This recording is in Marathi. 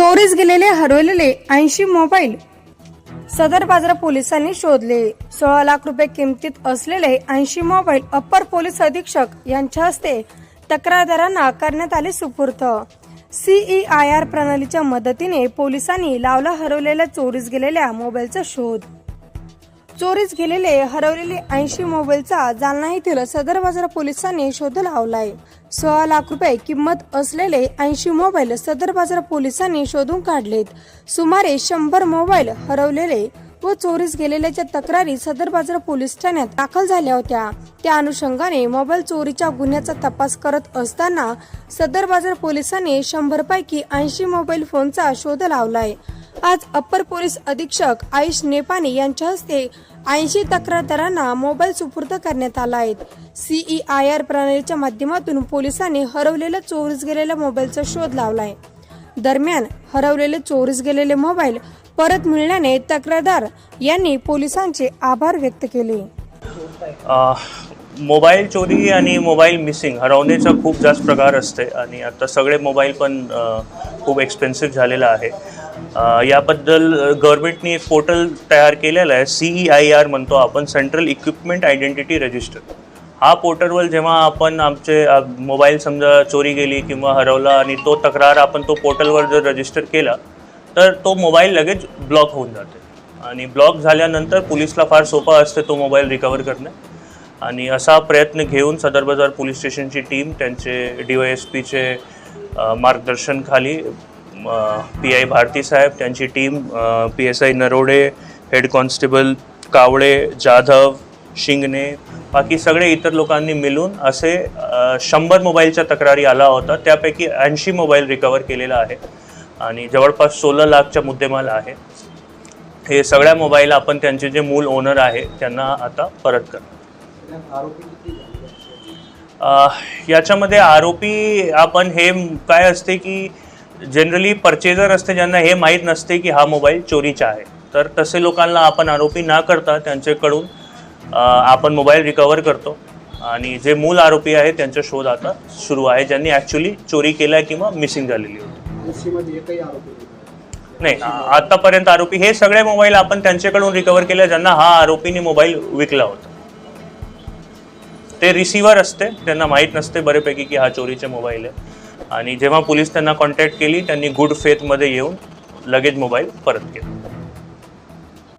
चोरीस गेलेले हरवलेले ऐंशी मोबाईल सदर बाजार पोलिसांनी शोधले. सोळा लाख रुपये किमतीत असलेले ऐंशी मोबाईल अप्पर पोलीस अधीक्षक यांच्या हस्ते तक्रारदारांना करण्यात आले सुपूर्त सीईआयआर प्रणालीच्या मदतीने पोलिसांनी लावला हरवलेल्या चोरीस गेलेल्या मोबाईलचा शोध. चोरीस गेलेले हरवलेले ऐंशी मोबाईलचा जालना येथील सदर बाजार पोलिसांनी शोध लावलाय. सोळा लाख रुपये किंमत असलेले ऐंशी मोबाईल सदर बाजार पोलिसांनी शोधून काढलेत. सुमारे शंभर मोबाईल हरवलेले व चोरीस गेलेल्याच्या तक्रारी सदर बाजार पोलीस ठाण्यात दाखल झाल्या होत्या. त्या अनुषंगाने मोबाईल चोरीच्या गुन्ह्याचा तपास करत असताना सदर बाजार पोलिसांनी शंभर पैकी ऐंशी मोबाईल फोनचा शोध लावलाय. आज अप्पर पोलीस अधीक्षक आयुष नेपाने यांच्या हस्ते ऐंशी तक्रारदारांना मोबाईल सुपूर्द करण्यात आला आहे. आर प्रणालीच्या माध्यमातून पोलिसांनी हरवलेल्या चोरीस गेलेल्या मोबाईलचा शोध लावला आहे दरम्यान हरवलेले चोरीस गेलेले मोबाईल परत मिळण्याने तक्रारदार यांनी पोलिसांचे आभार व्यक्त केले. मोबाईल चोरी आणि मोबाईल मिसिंग हरवण्याचा खूप जास्त प्रकार असते आणि आता सगळे मोबाईल पण खूप एक्सपेन्सिव्ह झालेला आहे. याबद्दल गव्हर्मेंटनी एक पोर्टल तयार केलेलं आहे सी ई आय आर म्हणतो आपण सेंट्रल इक्विपमेंट आयडेंटिटी रजिस्टर हा पोर्टलवर जेव्हा आपण आमचे मोबाईल समजा चोरी गेली किंवा हरवला आणि तो तक्रार आपण तो पोर्टलवर जर रजिस्टर केला तर तो मोबाईल लगेच ब्लॉक होऊन जाते. आणि ब्लॉक झाल्यानंतर पोलिसला फार सोपं असते तो मोबाईल रिकवर करणे. आणि असा प्रयत्न घेऊन सदर बाजार पोलीस स्टेशनची टीम त्यांचे डी वाय एस पीचे मार्गदर्शनखाली पी आय भारती साहेब त्यांची team P S I Narode head constable Kawale Jadhav Shingane बाकी सगळे इतर लोकांनी मिळून असे शंभर मोबाईलच्या तक्रारी आला होता. त्यापैकी ऐंशी मोबाईल रिकवर केलेला आहे. आणि जवळपास सोळा लाखच्या मुद्देमाल आहे. हे सगळ्या मोबाईल आपण त्यांचे जे मूल ओनर आहे त्यांना आता परत करणार. याच्यामध्ये आरोपी आपण हे काय असते की जनरली परचेजर असते ज्यांना हे माहीत नसते की हा मोबाईल चोरीचा आहे. तर तसे लोकांना आपण आरोपी न करता त्यांच्याकडून आपण मोबाईल रिकवर करतो. आणि जे मूळ आरोपी आहे त्यांचा शोध आता सुरू आहे. ज्यांनी ॲक्च्युली चोरी केल्या किंवा मिसिंग झालेली होती. नाही. आतापर्यंत आरोपी हे सगळे मोबाईल आपण त्यांच्याकडून रिकवर केले ज्यांना हा आरोपीने मोबाईल विकला होता. ते रिसिव्हर असते त्यांना माहीत नसते बऱ्यापैकी की हा चोरीचे मोबाईल आहे. आणि जेव्हा पोलीस त्यांना कॉन्टॅक्ट केली त्यांनी गुड फेथमध्ये येऊन लगेच मोबाईल परत केला.